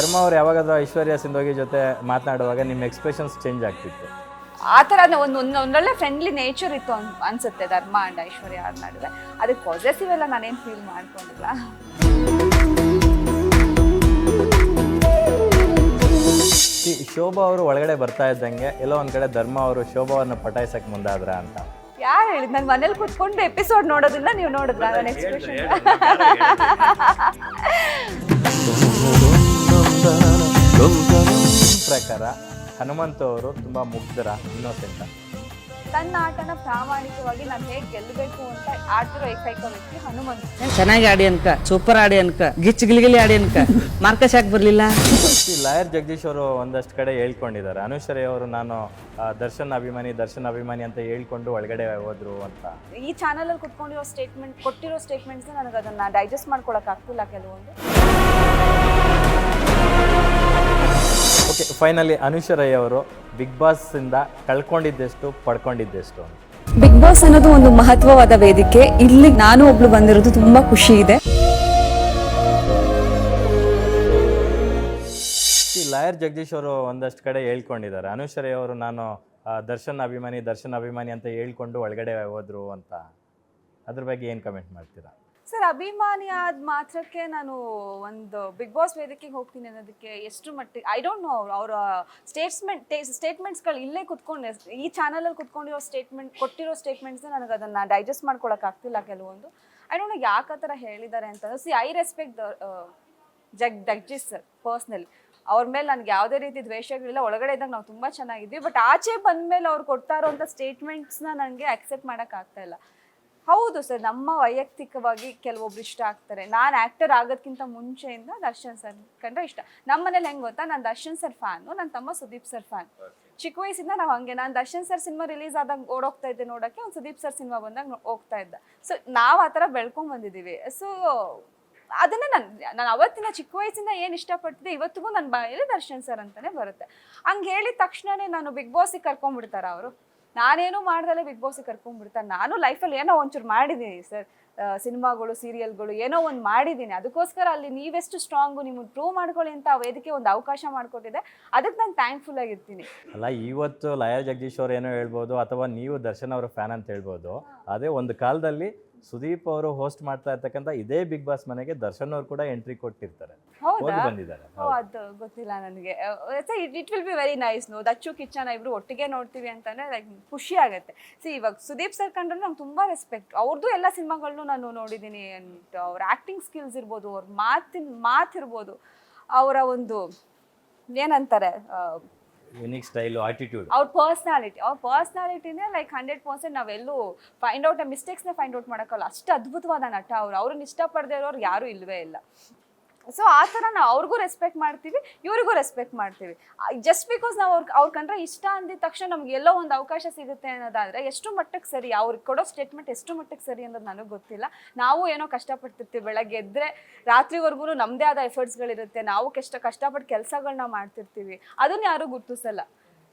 ಧರ್ಮ ಅವ್ರು ಯಾವಾಗಾದ್ರೂ ಐಶ್ವರ್ಯ ಸಿಂಧೋಗಿ ಜೊತೆ ಮಾತನಾಡುವಾಗ ನಿಮ್ಮ ಎಕ್ಸ್ಪ್ರೆಷನ್ಸ್ ಚೇಂಜ್ ಆಗ್ತಿತ್ತು. ಆ ಥರ ಒಂದು ಒಂದು ಒಂದೊಳ್ಳೆ ಫ್ರೆಂಡ್ಲಿ ನೇಚರ್ ಇತ್ತು ಅನ್ ಅನ್ಸುತ್ತೆ ಧರ್ಮ ಅಂಡ್ ಐಶ್ವರ್ಯ ಅವ್ರ ನಡುವೆ. ಅದಕ್ಕೆ ಪಾಸಿಟಿವ್ ಎಲ್ಲ ನಾನೇನು ಫೀಲ್ ಮಾಡ್ಕೊಂಡಿಲ್ಲ. ಈ ಶೋಭಾ ಅವರು ಒಳಗಡೆ ಬರ್ತಾ ಇದ್ದಂಗೆ ಎಲ್ಲೋ ಒಂದ್ ಕಡೆ ಧರ್ಮ ಅವರು ಶೋಭಾವನ್ನು ಪಟಾಯಿಸಕ್ಕೆ ಪಟಾಯಿಸಕ್ ಮುಂದಾದ್ರ ಅಂತ. ಯಾರು ಹೇಳಿದ್? ನಾನು ಮನೇಲಿ ಕುತ್ಕೊಂಡು ಎಪಿಸೋಡ್ ನೋಡೋದಿಲ್ಲ ನೀವು ನೋಡಿದ್ರ? ನನ್ನ ಎಕ್ಸ್ಪ್ರೆಷನ್ ಪ್ರಕಾರ ಹನುಮಂತ ಅವರು ತುಂಬಾ ಮುಗ್ಧರ ಇನ್ನೋಸೆಂಟ್ ತನ್ನ ಆಟನ ಪ್ರಾಮಾಣಿಕವಾಗಿ ನಾನು ಹೇಗೆ ಗೆಲ್ಲಬೇಕು ಅಂತ ಆಡ್ತಿರೋ ಏಕೈಕ ವ್ಯಕ್ತಿ ಹನುಮಂತ. ಚೆನ್ನಾಗಿ ಆಡಿ ಅನ್ಕ ಸೂಪರ್ ಆಡಿ ಅನ್ಕ ಗಿಚ್ ಗಿಲಿಗಿಲಿ ಆಡಿ ಅನ್ಕ ಮಾರ್ಕಸ್ ಯಾಕೆ ಬರಲಿಲ್ಲ? ಈ ಲಾಯರ್ ಜಗದೀಶ್ ಅವರು ಒಂದಷ್ಟು ಕಡೆ ಹೇಳ್ಕೊಂಡಿದ್ದಾರೆ. ಅನುಶ್ರಯ ಅವರು ನಾನು ಆ, ದರ್ಶನ್ ಅಭಿಮಾನಿ ದರ್ಶನ್ ಅಭಿಮಾನಿ ಅಂತ ಹೇಳ್ಕೊಂಡು ಒಳಗಡೆ ಹೋದ್ರು ಅಂತ. ಈ ಚಾನಲ್ ಅಲ್ಲಿ ಕುತ್ಕೊಂಡಿರೋ ಸ್ಟೇಟ್ಮೆಂಟ್ ಕೊಟ್ಟಿರೋ ಸ್ಟೇಟ್ಮೆಂಟ್ಸ್ ನನಗೆ ಅದನ್ನ ಡೈಜೆಸ್ಟ್ ಮಾಡ್ಕೊಳಕ್ ಆಗ್ತಿಲ್ಲ ಕೆಲವೊಂದು. ಓಕೆ ಫೈನಲಿ ರೈ ಅವರು ಬಿಗ್ ಬಾಸ್ ಇಂದ ಕಳ್ಕೊಂಡಿದ್ದೆಷ್ಟು ಪಡ್ಕೊಂಡಿದ್ದೆಷ್ಟು ಬಿಗ್ ಬಾಸ್ ಅನ್ನೋದು ಒಂದು ಮಹತ್ವವಾದ ವೇದಿಕೆ. ಇಲ್ಲಿ ನಾನು ಒಬ್ಳು ಬಂದಿರೋದು ತುಂಬಾ ಖುಷಿ ಇದೆ. ಈ ಲಾಯರ್ ಜಗದೀಶ್ ಅವರು ಒಂದಷ್ಟು ಕಡೆ ಹೇಳ್ಕೊಂಡಿದ್ದಾರೆ. ಅನುಶ್ವರಯ್ಯ ಅವರು ನಾನು ಆ, ದರ್ಶನ್ ಅಭಿಮಾನಿ ದರ್ಶನ್ ಅಭಿಮಾನಿ ಅಂತ ಹೇಳ್ಕೊಂಡು ಒಳಗಡೆ ಹೋದ್ರು ಅಂತ. ಅದ್ರ ಬಗ್ಗೆ ಏನು ಕಮೆಂಟ್ ಮಾಡ್ತೀರಾ? ಸರ್, ಅಭಿಮಾನಿ ಆದ ಮಾತ್ರಕ್ಕೆ ನಾನು ಒಂದು ಬಿಗ್ ಬಾಸ್ ವೇದಿಕೆಗೆ ಹೋಗ್ತೀನಿ ಅನ್ನೋದಕ್ಕೆ ಎಷ್ಟು ಮಟ್ಟಿಗೆ ಐ ಡೋಂಟ್ ನೋ ಅವರ ಸ್ಟೇಟ್ಸ್ಮೆಂಟ್ ಸ್ಟೇಟ್ಮೆಂಟ್ಸ್ಗಳು ಇಲ್ಲೇ ಕುತ್ಕೊಂಡು, ಈ ಚಾನಲಲ್ಲಿ ಕುತ್ಕೊಂಡಿರೋ ಸ್ಟೇಟ್ಮೆಂಟ್ ಕೊಟ್ಟಿರೋ ಸ್ಟೇಟ್ಮೆಂಟ್ಸ್ ನನಗೆ ಅದನ್ನು ಡೈಜೆಸ್ಟ್ ಮಾಡ್ಕೊಳಕ್ ಆಗ್ತಿಲ್ಲ ಕೆಲವೊಂದು. ಐ ಡೋಂಟ್ ನೋ ಯಾಕೆ ಆ ಥರ ಹೇಳಿದ್ದಾರೆ ಅಂತ see I respect the Jag Jaggesh sir personally ಅವ್ರ ಮೇಲೆ ನನಗೆ ಯಾವುದೇ ರೀತಿ ದ್ವೇಷಗಳಿಲ್ಲ, ಒಳಗಡೆ ಇದ್ದಾಗ ನಾವು ತುಂಬ ಚೆನ್ನಾಗಿದ್ವಿ ಬಟ್ ಆಚೆ ಬಂದ ಮೇಲೆ ಅವ್ರು ಕೊಡ್ತಾ ಇರೋಂಥ ಸ್ಟೇಟ್ಮೆಂಟ್ಸ್ನ ನನಗೆ ಅಕ್ಸೆಪ್ಟ್ ಮಾಡೋಕ್ಕಾಗ್ತಾ ಇಲ್ಲ. ಹೌದು ಸರ್ ನಮ್ಮ ವೈಯಕ್ತಿಕವಾಗಿ ಕೆಲವೊಬ್ರು ಇಷ್ಟ ಆಗ್ತಾರೆ. ನಾನು ಆ್ಯಕ್ಟರ್ ಆಗೋದ್ಕಿಂತ ಮುಂಚೆಯಿಂದ ದರ್ಶನ್ ಸರ್ ಕಂಡ್ರೆ ಇಷ್ಟ. ನಮ್ಮ ಮನೇಲಿ ಹೆಂಗೆ ಗೊತ್ತಾ? ನಾನು ದರ್ಶನ್ ಸರ್ ಫ್ಯಾನು ನನ್ನ ತಮ್ಮ ಸುದೀಪ್ ಸರ್ ಫ್ಯಾನ್ ಚಿಕ್ಕ ವಯಸ್ಸಿಂದ ನಾವು ಹಂಗೆ ನಾನು ದರ್ಶನ್ ಸರ್ ಸಿನಿಮಾ ರಿಲೀಸ್ ಆದಾಗ ಓಡೋಗ್ತಾ ಇದ್ದೆ ನೋಡೋಕ್ಕೆ ಒಂದು ಸುದೀಪ್ ಸರ್ ಸಿನಿಮಾ ಬಂದಾಗ ಹೋಗ್ತಾ ಇದ್ದ. ಸೊ ನಾವು ಆ ಥರ ಬೆಳ್ಕೊಂಡ್ ಬಂದಿದ್ದೀವಿ. ಸೊ ಅದನ್ನ ನಾನು ನಾನು ಅವತ್ತಿನ ಚಿಕ್ಕ ವಯಸ್ಸಿಂದ ಏನು ಇಷ್ಟಪಡ್ತಿದ್ದೆ ಇವತ್ತಿಗೂ ನನ್ನ ಬಾಯಲ್ಲಿ ದರ್ಶನ್ ಸರ್ ಅಂತಾನೆ ಬರುತ್ತೆ. ಹಂಗೆ ಹೇಳಿದ ತಕ್ಷಣನೇ ನಾನು ಬಿಗ್ ಬಾಸಿಗೆ ಕರ್ಕೊಂಡ್ಬಿಡ್ತಾರ ಅವರು. ನಾನೇನು ಮಾಡ್ದಲ್ಲೇ ಬಿಗ್ ಬಾಸಿಗೆ ಕರ್ಕೊಂಡ್ಬಿಡ್ತಾರೆ ನಾನು ಲೈಫಲ್ಲಿ ಏನೋ ಒಂಚೂರು ಮಾಡಿದ್ದೀನಿ ಸರ್ ಸಿನಿಮಾಗಳು ಸೀರಿಯಲ್ಗಳು ಏನೋ ಒಂದು ಮಾಡಿದ್ದೀನಿ. ಅದಕ್ಕೋಸ್ಕರ ಅಲ್ಲಿ ನೀವೆಷ್ಟು ಸ್ಟ್ರಾಂಗು ನಿಮ್ಮನ್ನು ಪ್ರೂವ್ ಮಾಡ್ಕೊಳ್ಳಿ ಅಂತ ಆ ವೇದಿಕೆ ಒಂದು ಅವಕಾಶ ಮಾಡಿಕೊಟ್ಟಿದೆ. ಅದಕ್ಕೆ ನಾನು ಥ್ಯಾಂಕ್ಫುಲ್ ಆಗಿರ್ತೀನಿ. ಅಲ್ಲ ಇವತ್ತು ಲಯ ಜಗದೀಶ್ ಅವ್ರು ಏನೋ ಹೇಳ್ಬೋದು ಅಥವಾ ನೀವು ದರ್ಶನ್ ಅವರ ಫ್ಯಾನ್ ಅಂತ ಹೇಳ್ಬೋದು ಅದೇ ಒಂದು ಕಾಲದಲ್ಲಿ ಸುದೀಪ್ ಅವರು ಹೋಸ್ಟ್ ಮಾಡ್ತಾ ಇರ್ತಕ್ಕಂಥ ಇದೇ ಬಿಗ್ ಬಾಸ್ ಮನೆಗೆ ದರ್ಶನ್ ಅವರು ಕೂಡ ಎಂಟ್ರಿ ಕೊಟ್ಟಿರ್ತಾರೆ. ಹೋಗಿ ಹೌದಾ ಬಂದಿದ್ದಾರೆ ಓ ಅದು ಗೊತ್ತಿಲ್ಲ ನನಗೆ. It will be very nice no Dachchu ಕಿಚ್ಚನ ಇಬ್ರು ಒಟ್ಟಿಗೆ ನೋಡ್ತೀವಿ ಅಂತಂದ್ರೆ ಲೈಕ್ ಖುಷಿ ಆಗುತ್ತೆ. ಸಿ ಇವಾಗ ಸುದೀಪ್ ಸರ್ ಕಂಡ್ರೆ ನಂಗೆ ತುಂಬಾ ರೆಸ್ಪೆಕ್ಟ್ ಅವ್ರದ್ದು ಎಲ್ಲ ಸಿನಿಮಾಗಳನ್ನೂ ನಾನು ನೋಡಿದ್ದೀನಿ ಅಂಡ್ ಅವ್ರ ಆ್ಯಕ್ಟಿಂಗ್ ಸ್ಕಿಲ್ಸ್ ಇರ್ಬೋದು ಅವ್ರ ಮಾತಿನ ಮಾತಿರ್ಬೋದು. ಅವರ ಒಂದು ಏನಂತಾರೆ ಯುನಿಕ್ ಸ್ಟೈಲ್ ಆಟಿಟ್ಯೂಡ್ ಅವ್ರ ಪರ್ಸ್ನಾಲಿಟಿ ಅವ್ರ ಪರ್ಸ್ನಾಲಿಟಿನೇ ಲೈಕ್ ಹಂಡ್ರೆಡ್ ಪರ್ಸೆಂಟ್ ನಾವೆಲ್ಲೂ ಫೈಂಡ್ ಔಟ್ ಮಿಸ್ಟೇಕ್ಸ್ನ ಫೈಂಡ್ ಔಟ್ ಮಾಡೋಕ್ಕಲ್ಲ. ಅಷ್ಟು ಅದ್ಭುತವಾದ ನಟ ಅವ್ರು. ಅವ್ರನ್ನ ಇಷ್ಟಪಡದೇ ಇರೋರು ಯಾರೂ ಇಲ್ಲವೇ ಇಲ್ಲ. ಸೊ ಆ ಥರ ನಾವು ಅವ್ರಿಗೂ ರೆಸ್ಪೆಕ್ಟ್ ಮಾಡ್ತೀವಿ, ಇವ್ರಿಗೂ ರೆಸ್ಪೆಕ್ಟ್ ಮಾಡ್ತೀವಿ. ಜಸ್ಟ್ ಬಿಕಾಸ್ ನಾವು ಅವ್ರ ಅವ್ರ ಕಂಡ್ರೆ ಇಷ್ಟ ಅಂದಿದ ತಕ್ಷಣ ನಮ್ಗೆ ಎಲ್ಲೋ ಒಂದು ಅವಕಾಶ ಸಿಗುತ್ತೆ ಅನ್ನೋದಾದ್ರೆ ಎಷ್ಟು ಮಟ್ಟಕ್ಕೆ ಸರಿ ಅವ್ರಿಗೆ ಕೊಡೋ ಸ್ಟೇಟ್ಮೆಂಟ್ ಎಷ್ಟು ಮಟ್ಟಕ್ಕೆ ಸರಿ ಅನ್ನೋದು ನನಗೆ ಗೊತ್ತಿಲ್ಲ. ನಾವು ಏನೋ ಕಷ್ಟಪಡ್ತಿರ್ತೀವಿ, ಬೆಳಗ್ಗೆ ಎದ್ದರೆ ರಾತ್ರಿವರೆಗೂ ನಮ್ಮದೇ ಆದ ಎಫರ್ಟ್ಸ್ಗಳಿರುತ್ತೆ ನಾವು ಕಷ್ಟ ಕಷ್ಟಪಟ್ಟು ಕೆಲಸಗಳನ್ನ ಮಾಡ್ತಿರ್ತೀವಿ. ಅದನ್ನ ಯಾರೂ ಗುರುತಿಸಲ್ಲ.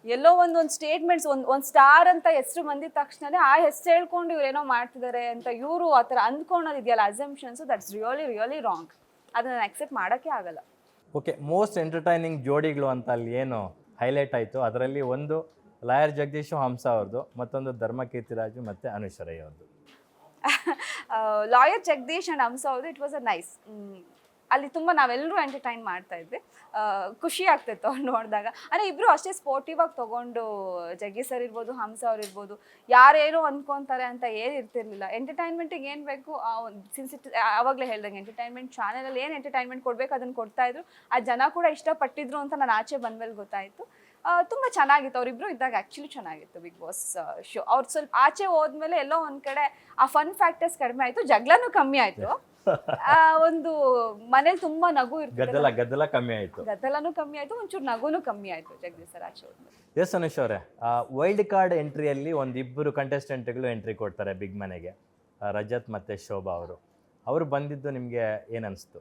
ಎಲ್ಲೋ ಒಂದೊಂದು ಸ್ಟೇಟ್ಮೆಂಟ್ಸ್ ಒಂದು ಒಂದು ಸ್ಟಾರ್ ಅಂತ ಹೆಸರು ಬಂದಿದ ತಕ್ಷಣನೇ ಆ ಹೆಸರು ಹೇಳ್ಕೊಂಡು ಇವ್ರೇನೋ ಮಾಡ್ತಿದ್ದಾರೆ ಅಂತ ಇವರು ಆ ಥರ ಅಂದ್ಕೊಳೋದು ಇದೆಯಲ್ಲ ದಟ್ಸ್ ರಿಯಲಿ ರಿಯಲಿ ರಾಂಗ್ ಅದನ್ನ ನಾನು ಅಕ್ಸೆಪ್ಟ್ ಮಾಡೋಕ್ಕೆ ಆಗಲ್ಲ. ಓಕೆ ಮೋಸ್ಟ್ ಎಂಟರ್ಟೈನಿಂಗ್ ಜೋಡಿಗಳು ಅಂತ ಅಲ್ಲಿ ಏನು ಹೈಲೈಟ್ ಆಯಿತು? ಅದರಲ್ಲಿ ಒಂದು ಲಾಯರ್ ಜಗದೀಶ್ ಹಂಸ ಅವ್ರದ್ದು ಮತ್ತೊಂದು ಧರ್ಮ ಕೀರ್ತಿರಾಜು ಮತ್ತು ಅನುಶ್ವರಯ್ಯ ಅವ್ರದ್ದು ಲಾಯರ್ ಜಗದೀಶ್ ಆ್ಯಂಡ್ ಹಂಸ ಅವ್ರದ್ದು ಇಟ್ ವಾಸ್ ಅ ನೈಸ್ ಅಲ್ಲಿ ತುಂಬ ನಾವೆಲ್ಲರೂ ಎಂಟರ್ಟೈನ್ ಮಾಡ್ತಾ ಇದ್ವಿ. ಖುಷಿ ಆಗ್ತಿತ್ತು ಅವ್ರು ನೋಡಿದಾಗ. ಅಂದರೆ ಇಬ್ಬರು ಅಷ್ಟೇ ಸ್ಪೋರ್ಟಿವ್ ಆಗಿ ತೊಗೊಂಡು ಜಗ್ಗಿ ಸರ್ ಇರ್ಬೋದು, ಹಂಸ ಅವ್ರು ಇರ್ಬೋದು, ಯಾರೇನೋ ಅಂದ್ಕೊತಾರೆ ಅಂತ ಏನು ಇರ್ತಿರ್ಲಿಲ್ಲ. ಎಂಟರ್ಟೈನ್ಮೆಂಟಿಗೆ ಏನು ಬೇಕು ಸಿನ್ಸ್ ಇಟ್ ಆವಾಗಲೇ ಹೇಳ್ದಂಗೆ ಎಂಟರ್ಟೈನ್ಮೆಂಟ್ ಚಾನಲಲ್ಲಿ ಏನು ಎಂಟರ್ಟೈನ್ಮೆಂಟ್ ಕೊಡಬೇಕು ಅದನ್ನು ಕೊಡ್ತಾ ಇದ್ರು. ಆ ಜನ ಕೂಡ ಇಷ್ಟಪಟ್ಟಿದ್ರು ಅಂತ ನಾನು ಆಚೆ ಬಂದ್ಮೇಲೆ ಗೊತ್ತಾಯಿತು. ತುಂಬ ಚೆನ್ನಾಗಿತ್ತು. ಅವರಿಬ್ಬರು ಇದ್ದಾಗ ಆ್ಯಕ್ಚುಲಿ ಚೆನ್ನಾಗಿತ್ತು ಬಿಗ್ ಬಾಸ್ ಶೋ ಅವ್ರು ಸ್ವಲ್ಪ ಆಚೆ ಹೋದ್ಮೇಲೆ ಎಲ್ಲೋ ಒಂದು ಕಡೆ ಆ ಫನ್ ಫ್ಯಾಕ್ಟರ್ಸ್ ಕಡಿಮೆ ಆಯಿತು. ಜಗಳನೂ ಕಮ್ಮಿ ಆಯಿತು. ಒಂದು ಮನೇಲಿ ತುಂಬಾ ನಗು ಇರ್ತದೆ ಗದ್ದಲ ಗದ್ದಲ ಕಮ್ಮಿ ಆಯ್ತು. ಗದ್ದಲನೂ ಕಮ್ಮಿ ಆಯ್ತು ಒಂಚೂರು ನಗುನು ಕಮ್ಮಿ ಆಯ್ತು ಜಗದೀಶ್ ಸರ್ ಎಸ್ ಅನುಷ್ ಅವರೇ ವೈಲ್ಡ್ ಕಾರ್ಡ್ ಎಂಟ್ರಿಯಲ್ಲಿ ಒಂದಿಬ್ಬರು ಕಂಟೆಸ್ಟೆಂಟ್ಗಳು ಎಂಟ್ರಿ ಕೊಡ್ತಾರೆ ಬಿಗ್ ಮನೆಗೆ. ಆ, ರಜತ್ ಮತ್ತೆ ಶೋಭಾ ಅವರು. ಅವರು ಬಂದಿದ್ದು ನಿಮಗೆ ಏನನ್ನಿಸ್ತು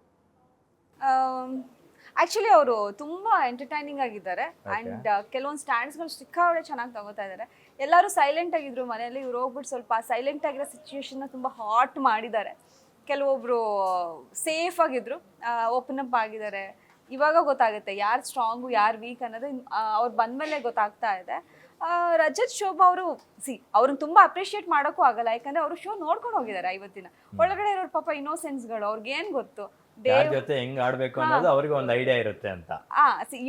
ಆಕ್ಚುಲಿ ಅವರು ತುಂಬಾ ಎಂಟರ್ಟೈನಿಂಗ್ ಆಗಿದ್ದಾರೆ. ಅಂಡ್ ಕೆಲವೊಂದು ಸ್ಟ್ಯಾಂಡ್ಸ್ಗಳು ಸಿಕ್ಕಾಪಟ್ಟೆ ಚೆನ್ನಾಗಿ ತಗೋತಾ ಇದ್ದಾರೆ. ಎಲ್ಲರೂ ಸೈಲೆಂಟ್ ಆಗಿದ್ರು ಮನೆಯಲ್ಲಿ ಇವ್ರು ಹೋಗ್ಬಿಟ್ಟು ಸ್ವಲ್ಪ ಸೈಲೆಂಟ್ ಆಗಿರೋ ಸಿಚುವೇಶನ್ನ ತುಂಬ ಹಾಟ್ ಮಾಡಿದ್ದಾರೆ. ಕೆಲವೊಬ್ರು ಸೇಫ್ ಆಗಿದ್ರು ಓಪನ್ ಅಪ್ ಆಗಿದ್ದಾರೆ. ಇವಾಗ ಗೊತ್ತಾಗುತ್ತೆ ಯಾರು ಸ್ಟ್ರಾಂಗು ಯಾರು ವೀಕ್ ಅನ್ನೋದು ಅವ್ರು ಬಂದ್ಮೇಲೆ ಗೊತ್ತಾಗ್ತಾ ಇದೆ. ರಜತ್ ಶೋಭಾ ಅವರು ಸಿ ಅವ್ರನ್ನ ತುಂಬಾ ಅಪ್ರಿಷಿಯೇಟ್ ಮಾಡೋಕ್ಕೂ ಆಗಲ್ಲ. ಯಾಕಂದ್ರೆ ಅವರು ಶೋ ನೋಡ್ಕೊಂಡು ಹೋಗಿದ್ದಾರೆ ಐವತ್ತಿನ ಒಳಗಡೆ ಇರೋರು ಪಾಪ ಇನ್ನೋಸೆನ್ಸ್ಗಳು ಅವ್ರಿಗೆ ಏನು ಗೊತ್ತು? ಯಾರ ಜೊತೆ ಹೆಂಗ್ ಆಡ್ಬೇಕು ಅನ್ನೋದು ಅವ್ರಿಗೆ ಒಂದು ಐಡಿಯಾ ಇರುತ್ತೆ ಅಂತ.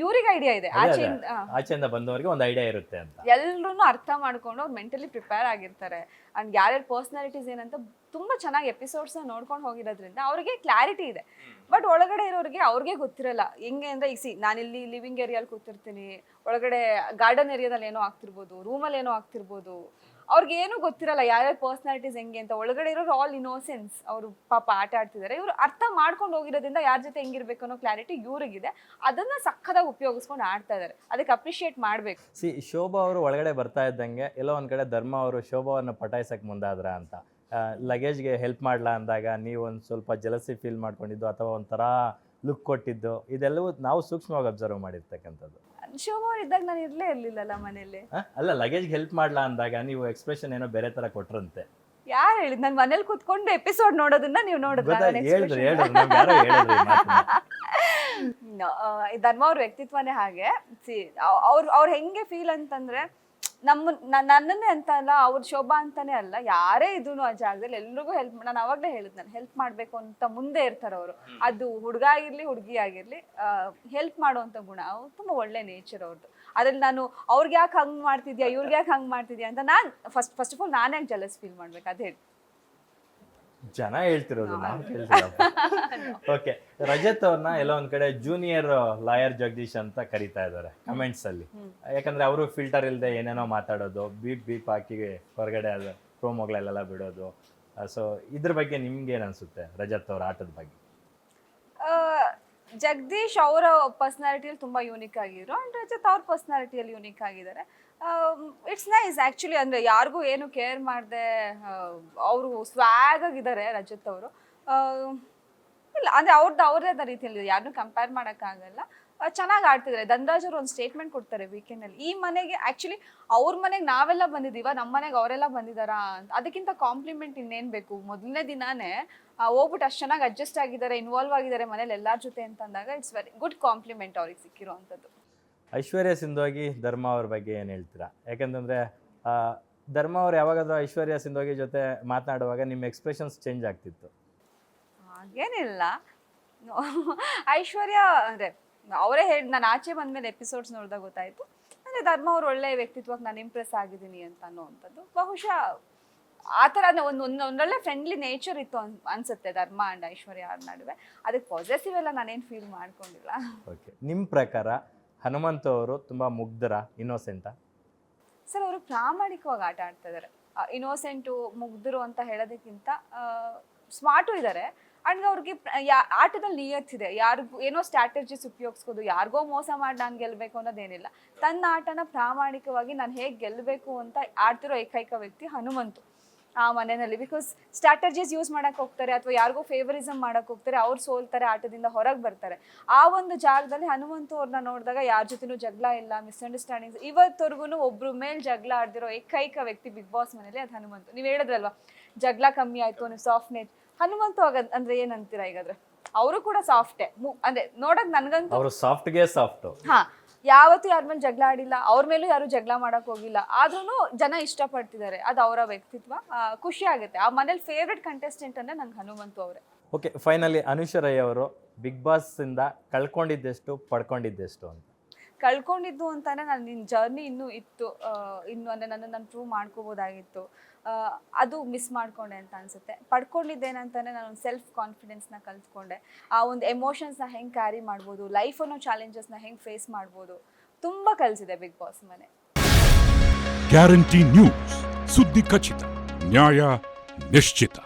ಇವ್ರಿಗೆ ಐಡಿಯಾ ಇದೆ. ಆಚೆಯಿಂದ. ಆಚೆಯಿಂದ ಬಂದವರಿಗೆ ಒಂದು ಐಡಿಯಾ ಇರುತ್ತೆ ಅಂತ. ಎಲ್ರೂ ಅರ್ಥ ಮಾಡ್ಕೊಂಡು ಅವ್ರು ಮೆಂಟಲಿ ಪ್ರಿಪೇರ್ ಆಗಿರ್ತಾರೆ. ಅಂಡ್ ಯಾರ್ಯಾರ ಪರ್ಸ್ನಾಲಿಟೀಸ್ ಏನಂತ ತುಂಬಾ ಚೆನ್ನಾಗಿ ಎಪಿಸೋಡ್ಸ್ ನೋಡ್ಕೊಂಡು ಹೋಗಿರೋದ್ರಿಂದ ಅವ್ರಿಗೆ ಕ್ಲಾರಿಟಿ ಇದೆ. ಬಟ್ ಒಳಗಡೆ ಇರೋರಿಗೆ ಅವ್ರಿಗೆ ಗೊತ್ತಿರಲ್ಲ. ಹೆಂಗೆ ಅಂದ್ರೆ ಈಗ ಸಿ ನಾನಿಲ್ಲಿ ಲಿವಿಂಗ್ ಏರಿಯಲ್ಲಿ ಕೂತಿರ್ತೀನಿ. ಒಳಗಡೆ ಗಾರ್ಡನ್ ಏರಿಯಾದಲ್ಲಿ ಏನೋ ಆಗ್ತಿರ್ಬೋದು ರೂಮಲ್ಲಿ ಏನೋ ಆಗ್ತಿರ್ಬೋದು. ಅವ್ರಿಗೆ ಏನು ಗೊತ್ತಿರಲ್ಲ ಯಾರ್ಯಾರ ಪರ್ಸ್ನಾಲಿಟೀಸ್ ಹೆಂಗೆ ಅಂತ. ಒಳಗಡೆ ಇರೋರು ಆಲ್ ಇನೋಸೆನ್ಸ್ ಅವರು ಪಾಪ ಆಟ ಆಡ್ತಿದ್ದಾರೆ ಇವರು ಅರ್ಥ ಮಾಡ್ಕೊಂಡು ಹೋಗಿರೋದ್ರಿಂದ ಯಾರ ಜೊತೆ ಹೆಂಗಿರ್ಬೇಕು ಅನ್ನೋ ಕ್ಲಾರಿಟಿ ಇವ್ರಿಗಿದೆ. ಅದನ್ನ ಸಕ್ಕದಾಗಿ ಉಪಯೋಗಿಸ್ಕೊಂಡು ಆಡ್ತಾ ಇದಾರೆ. ಅದಕ್ಕೆ ಅಪ್ರಿಷಿಯೇಟ್ ಮಾಡ್ಬೇಕು. ಸಿ ಶೋಭಾ ಅವರು ಒಳಗಡೆ ಬರ್ತಾ ಇದ್ದಂಗೆ ಎಲ್ಲೋ ಒಂದು ಕಡೆ ಧರ್ಮ ಅವರು ಶೋಭಾವನ್ನು ಪಟಾಯಿಸಕ್ಕೆ ಮುಂದಾದ್ರ ಅಂತ. ಲಗೇಜ್ಗೆ ಹೆಲ್ಪ್ ಮಾಡ್ಲಾ ಅಂದಾಗ ನೀವು ಒಂದು ಸ್ವಲ್ಪ ಜಲಸಿ ಫೀಲ್ ಮಾಡ್ಕೊಂಡಿದ್ದು ಅಥವಾ ಒಂಥರ ಲುಕ್ ಕೊಟ್ಟಿದ್ದು, ಇದೆಲ್ಲವೂ ನಾವು ಸೂಕ್ಷ್ಮವಾಗಿ ಅಬ್ಸರ್ವ್ ಮಾಡಿರ್ತಕ್ಕಂಥದ್ದು. ಶೋಭಾ ಇದ್ದಾಗ ನಾನು ಇರ್ಲೇ ಇರ್ಲಿಲ್ಲಲ್ಲ ಮನೇಲಿ ಆ, ಅಲ್ಲ ಲಗೇಜ್ ಹೆಲ್ಪ್ ಮಾಡ್ಲಾ ಅಂದಾಗ ನೀವು ಎಕ್ಸ್ಪ್ರೆಷನ್ ಏನೋ ಬೇರೆ ತರ ಕೊಟ್ರಂತೆ. ಯಾರು ಹೇಳಿದ್? ನಾನು ಮನೇಲಿ ಕುತ್ಕೊಂಡು ಎಪಿಸೋಡ್ ನೋಡೋದನ್ನ ನೀವು ಗೊತ್ತಾ ನೋಡಿದ್ರೆ ಹೇಳಿದ್ರು ಹೇಳಿದ್ರು ನಮ್ಗೆ ಯಾರೋ ಹೇಳಿದ್ರು ಈ ಮಾತನ್ನ. ಧರ್ಮ ಅವ್ರ ವ್ಯಕ್ತಿತ್ವನೇ ಹಾಗೆ. ಸಿ ಅವ್ರು ಅವ್ರು ಹೆಂಗೆ ಫೀಲ್ ಅಂತಂದ್ರೆ ನಮ್ಮ ನನ್ನನ್ನೇ ಅಂತ ಅಲ್ಲ ಅವ್ರ ಶೋಭಾ ಅಂತಾನೆ ಅಲ್ಲ ಯಾರೇ ಇದ್ರು ಆ ಜಾಗದಲ್ಲಿ ಎಲ್ರಿಗೂ ಹೆಲ್ಪ್ ನಾನು ಅವಾಗಲೇ ಹೇಳಿದ್ ನಾನು ಹೆಲ್ಪ್ ಮಾಡಬೇಕು ಅಂತ ಮುಂದೆ ಇರ್ತಾರೆ ಅವರು. ಅದು ಹುಡುಗ ಆಗಿರ್ಲಿ ಹುಡುಗಿ ಆಗಿರ್ಲಿ ಹೆಲ್ಪ್ ಮಾಡುವಂಥ ಗುಣ ಅವ್ರು ತುಂಬಾ ಒಳ್ಳೆ ನೇಚರ್ ಅವ್ರದ್ದು ಅದ್ರಲ್ಲಿ ನಾನು ಅವ್ರಿಗೆ ಯಾಕೆ ಹಂಗ್ ಮಾಡ್ತಿದ್ಯಾ ಇವ್ರಿಗೆ ಯಾಕೆ ಹಂಗ್ ಮಾಡ್ತಿದ್ಯಾ ಅಂತ ನಾನು ಫಸ್ಟ್ ಫಸ್ಟ್ ಆಫ್ ಆಲ್ ನಾನು ಯಾಕೆ ಜಲಸ್ ಫೀಲ್ ಮಾಡ್ಬೇಕು? ಅದೇ ಜನ ಹೇಳ್ತಿರೋದು ನಾನು ಕೇಳ್ತಿಲ್ಲ ಓಕೆ ರಜತ್ ಅವ್ರನ್ನ ಎಲ್ಲ ಒಂದ್ ಕಡೆ ಜೂನಿಯರ್ ಲಾಯರ್ ಜಗದೀಶ್ ಅಂತ ಕರಿತಾ ಇದ್ದಾರೆ ಕಮೆಂಟ್ಸ್ ಅಲ್ಲಿ. ಯಾಕಂದ್ರೆ ಅವರು ಫಿಲ್ಟರ್ ಇಲ್ಲದೆ ಏನೇನೋ ಮಾತಾಡೋದು ಬೀಪ್ ಬೀಪ್ ಹಾಕಿ ಹೊರಗಡೆ ಅದು ಪ್ರೋಮೋಗಳಲ್ಲೆಲ್ಲ ಬಿಡೋದು. ಸೊ ಇದ್ರ ಬಗ್ಗೆ ನಿಮ್ಗೆ ಏನ್ ಅನ್ಸುತ್ತೆ ರಜತ್ ಅವ್ರ ಆಟದ ಬಗ್ಗೆ? ಆ, ಜಗದೀಶ್ ಅವರ ಪರ್ಸ್ನಾಲಿಟಿಯಲ್ಲಿ ತುಂಬ ಯೂನಿಕ್ ಆಗಿದ್ರು ಅಂಡ್ ರಜತ್ ಅವ್ರ ಪರ್ಸ್ನಾಲಿಟಿಯಲ್ಲಿ ಯೂನಿಕ್ ಆಗಿದ್ದಾರೆ. ಇಟ್ಸ್ ನೈಸ್ ಆ್ಯಕ್ಚುಲಿ ಅಂದರೆ ಯಾರಿಗೂ ಏನು ಕೇರ್ ಮಾಡದೆ ಅವರು ಸ್ವ್ಯಾಗ್ ಆಗಿದ್ದಾರೆ ರಜತ್ ಅವರು. ಇಲ್ಲ, ಅಂದರೆ ಅವ್ರದ್ದು ಅವ್ರದೇ ರೀತಿಯಲ್ಲಿ ಯಾರನ್ನೂ ಕಂಪೇರ್ ಮಾಡೋಕ್ಕಾಗಲ್ಲ. ಚೆನ್ನಾಗಿ ಆಡ್ತಿದ್ದಾರೆ ಧನರಾಜ್ ಅವರು ಒಂದು ಸ್ಟೇಟ್ಮೆಂಟ್ ಕೊಡ್ತಾರೆ ವೀಕೆಂಡ್ ಅಲ್ಲಿ. ಈ ಮನೆಗೆ ಆಕ್ಚುಲಿ ಅವ್ರ ಮನೆಗೆ ನಾವೆಲ್ಲ ಬಂದಿದ್ದೀವ ನಮ್ಮ ಮನೆಗೆ ಅವರೆಲ್ಲ ಬಂದಿದ್ದಾರಾ ಅಂತ. ಅದಕ್ಕಿಂತ ಕಾಂಪ್ಲಿಮೆಂಟ್ ಇನ್ನೇನು ಬೇಕು? ಮೊದಲನೇ ದಿನಾನೇ ಹೋಗ್ಬಿಟ್ಟು ಅಷ್ಟು ಚೆನ್ನಾಗಿ ಅಡ್ಜಸ್ಟ್ ಆಗಿದ್ದಾರೆ ಇನ್ವಾಲ್ವ್ ಆಗಿದ್ದಾರೆ ಮನೇಲಿ ಎಲ್ಲರ ಜೊತೆ ಅಂತ ಅಂದಾಗ ಇಟ್ಸ್ ವೆರಿ ಗುಡ್ ಕಾಂಪ್ಲಿಮೆಂಟ್ ಅವ್ರಿಗೆ ಸಿಕ್ಕಿರೋವಂಥದ್ದು ಐಶ್ವರ್ಯ ಸಿಂಧೋಗಿ ಧರ್ಮ ಅವ್ರ ಬಗ್ಗೆ ಏನು ಹೇಳ್ತೀರಾ? ಯಾಕಂತಂದ್ರೆ ಧರ್ಮ ಅವ್ರು ಯಾವಾಗಾದ್ರೂ ಐಶ್ವರ್ಯ ಸಿಂಧೋಗಿ ಜೊತೆ ಮಾತನಾಡುವಾಗ ನಿಮ್ಮ ಎಕ್ಸ್ಪ್ರೆಷನ್ಸ್ ಚೇಂಜ್ ಆಗ್ತಿತ್ತು. ಹಾಗೇನಿಲ್ಲ. ಐಶ್ವರ್ಯ ಅಂದರೆ ಅವರೇ ಹೇಳಿ ನಾನು ಆಚೆ ಬಂದಮೇಲೆ ಎಪಿಸೋಡ್ಸ್ ನೋಡಿದಾಗ ಗೊತ್ತಾಯಿತು. ಅಂದರೆ ಧರ್ಮ ಅವ್ರು ಒಳ್ಳೆ ವ್ಯಕ್ತಿತ್ವಕ್ಕೆ ನಾನು ಇಂಪ್ರೆಸ್ ಆಗಿದ್ದೀನಿ ಅಂತ ಅನ್ನೋವಂಥದ್ದು ಬಹುಶಃ ಆ ಥರ ಒಂದು ಒಂದು ಒಂದೊಳ್ಳೆ ಫ್ರೆಂಡ್ಲಿ ನೇಚರ್ ಇತ್ತು ಅನ್ ಅನ್ಸುತ್ತೆ ಧರ್ಮ ಆ್ಯಂಡ್ ಐಶ್ವರ್ಯ ಅವ್ರ ನಡುವೆ. ಅದಕ್ಕೆ ಪಾಸಿಟಿವ್ ಎಲ್ಲ ನಾನೇನು ಫೀಲ್ ಮಾಡ್ಕೊಂಡಿಲ್ಲ. ಓಕೆ ನಿಮ್ಮ ಪ್ರಕಾರ ಹನುಮಂತ ಅವರು ತುಂಬಾ ಮುಗ್ಧರ ಇನ್ನೋಸೆಂಟಾ ಸರ್ ಅವರು ಪ್ರಾಮಾಣಿಕವಾಗಿ ಆಟ ಆಡ್ತಾ ಇದ್ದಾರೆ ಇನೋಸೆಂಟು ಮುಗ್ಧರು ಅಂತ ಹೇಳೋದಕ್ಕಿಂತ ಸ್ಮಾರ್ಟು ಇದ್ದಾರೆ ಅಂಡ್ ಅವ್ರಿಗೆ ಆಟದಲ್ಲಿ ನಿಯತ್ತಿದೆ ಯಾರಿಗೂ ಏನೋ ಸ್ಟ್ರಾಟಜಿಸ್ ಉಪಯೋಗಿಸ್ಬೋದು, ಯಾರಿಗೋ ಮೋಸ ಮಾಡಿ ನಾನು ಗೆಲ್ಲಬೇಕು ಅನ್ನೋದೇನಿಲ್ಲ. ತನ್ನ ಆಟನ ಪ್ರಾಮಾಣಿಕವಾಗಿ ನಾನು ಹೇಗೆ ಗೆಲ್ಲಬೇಕು ಅಂತ ಆಡ್ತಿರೋ ಏಕೈಕ ವ್ಯಕ್ತಿ ಹನುಮಂತು ಆ ಮನೆಯಲ್ಲಿ. ಬಿಕಾಸ್ ಸ್ಟ್ರಾಟಜೀಸ್ ಯೂಸ್ ಮಾಡಕ್ಕೆ ಹೋಗ್ತಾರೆ ಅಥವಾ ಯಾರಿಗೋ ಫೇವರಿಸಮ್ ಮಾಡಕ್ಕೆ ಹೋಗ್ತಾರೆ, ಅವ್ರು ಸೋಲ್ತಾರೆ ಆಟದಿಂದ ಹೊರಗೆ ಬರ್ತಾರೆ. ಆ ಒಂದು ಜಾಗದಲ್ಲಿ ಹನುಮಂತು ಅವ್ರನ್ನ ನೋಡಿದಾಗ ಯಾರ ಜೊತೆನೂ ಜಗಳ ಇಲ್ಲ ಮಿಸ್ಅಂಡರ್ಸ್ಟ್ಯಾಂಡಿಂಗ್ಸ್ ಇವತ್ತವರೆಗೂ ಒಬ್ರು ಮೇಲೆ ಜಗಳ ಆಡ್ದಿರೋ ಏಕೈಕ ವ್ಯಕ್ತಿ ಬಿಗ್ ಬಾಸ್ ಮನೇಲಿ ಅದು ಹನುಮಂತು. ನೀವು ಹೇಳಿದ್ರಲ್ವಾ, ಜಗಳ ಕಮ್ಮಿ ಆಯಿತು ನೀವು ಸಾಫ್ಟ್ ನೇಚ್ ಹನುಮಂತು ಆಗದ್ ಅಂದ್ರೆ ಏನಂತೀರಾ ಈಗಾದ್ರೆ? ಅವರು ಕೂಡ ಸಾಫ್ಟೇ ಅಂದ್ರೆ ನೋಡಕ್ ನನ್ಗಂತೂ ಅವರು ಸಾಫ್ಟ್ಗೆ ಸಾಫ್ಟ್ ಹಾ ಯಾವತ್ತೂ ಯಾರ ಮೇಲೆ ಜಗಳ ಆಡಿಲ್ಲ ಅವ್ರ ಮೇಲೂ ಯಾರು ಜಗಳ ಮಾಡಕ್ ಹೋಗಿಲ್ಲ. ಆದ್ರೂ ಜನ ಇಷ್ಟಪಡ್ತಿದ್ದಾರೆ. ಅದು ಅವರ ವ್ಯಕ್ತಿತ್ವ. ಖುಷಿ ಆಗುತ್ತೆ. ಆ ಮನೇಲಿ ಫೇವ್ರೆಟ್ ಕಂಟೆಸ್ಟೆಂಟ್ ಅಂದ್ರೆ ನಂಗೆ ಹನುಮಂತು ಅವರೇ. ಓಕೆ ಫೈನಲಿ ಅನುಷರೈ ಅವರು ಬಿಗ್ ಬಾಸ್ ಇಂದ ಕಳ್ಕೊಂಡಿದ್ದೆಷ್ಟು ಪಡ್ಕೊಂಡಿದ್ದೆಷ್ಟು ಅಂತ. ಕಳ್ಕೊಂಡಿದ್ದು ಅಂತಾನೆ ನಾನು ನಿನ್ನ ಜರ್ನಿ ಇನ್ನೂ ಇತ್ತು ಇನ್ನು ಅಂದರೆ ನನ್ನ ನಾನು ಪ್ರೂವ್ ಮಾಡ್ಕೋಬೋದಾಗಿತ್ತು. ಅದು ಮಿಸ್ ಮಾಡ್ಕೊಂಡೆ ಅಂತ ಅನ್ಸುತ್ತೆ. ಪಡ್ಕೊಂಡಿದ್ದೇನಂತಾನೆ ನಾನು ಒಂದು ಸೆಲ್ಫ್ ಕಾನ್ಫಿಡೆನ್ಸ್ನ ಕಲ್ತ್ಕೊಂಡೆ. ಆ ಒಂದು ಎಮೋಷನ್ಸ್ನ ಹೆಂಗೆ ಕ್ಯಾರಿ ಮಾಡ್ಬೋದು ಲೈಫ್ ಅನ್ನೋ ಚಾಲೆಂಜಸ್ನ ಹೆಂಗೆ ಫೇಸ್ ಮಾಡ್ಬೋದು, ತುಂಬ ಕಲಿಸಿದೆ ಬಿಗ್ ಬಾಸ್ ಮನೆ. ಗ್ಯಾರಂಟಿ ನ್ಯೂಸ್ ಸುದ್ದಿ ಖಚಿತ, ನ್ಯಾಯ ನಿಶ್ಚಿತ.